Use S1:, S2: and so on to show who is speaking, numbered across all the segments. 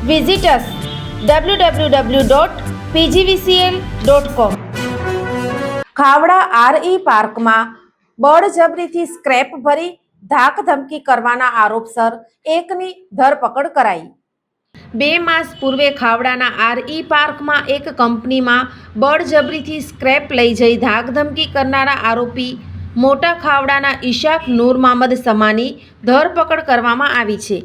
S1: Visitors W W W dot PGVCL dot com Khavda RE પાર્કમાં બળજબરીથી scrap ભરી ધાક ધમકી કરવાના આરોપસર એકની ધરપકડ કરાઈ. બે માસ પૂર્વે ખાવડાના આરઈ પાર્કમાં એક કંપનીમાં બળજબરીથી સ્ક્રેપ લઈ જઈ ધાકધમકી કરનારા આરોપી મોટા ખાવડાના ઈશાક નૂર મામદ સમાની ધરપકડ કરવામાં આવી છે.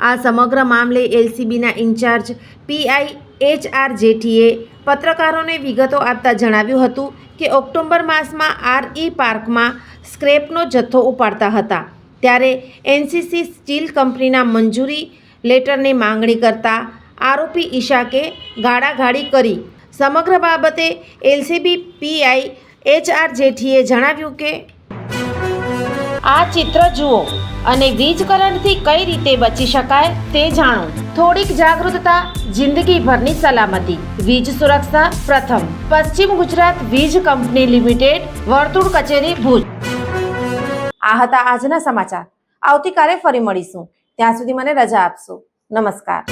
S1: આ સમગ્ર મામલે એલસીબીના ઇન્ચાર્જ પીઆઈ એચ આર જેઠીએ પત્રકારોને વિગતો આપતા જણાવ્યું હતું કે ઓક્ટોબર માસમાં આરઈ પાર્કમાં સ્ક્રેપનો જથ્થો ઉપાડતા હતા. ત્યારે એનસીસી સ્ટીલ કંપનીના મંજૂરી લેટરની માંગણી કરતા આરોપી ઈશાકે ગાળાગાળી કરી. સમગ્ર બાબતે એલસીબી પીઆઈ એચ આર જેઠીએ જણાવ્યું કે આ ચિત્ર જુઓ અને વીજ કરંટથી કઈ રીતે બચી શકાય તે જાણો. થોડીક જાગૃતતા, જિંદગીભરની સલામતી. વીજ સુરક્ષા પ્રથમ. પશ્ચિમ ગુજરાત વીજ કંપની લિમિટેડ, વર્તુળ કચેરી ભુજ. આ હતા આજના સમાચાર. આવતીકાલે ફરી મળીશું. ત્યાં સુધી મને રજા આપશો. નમસ્કાર.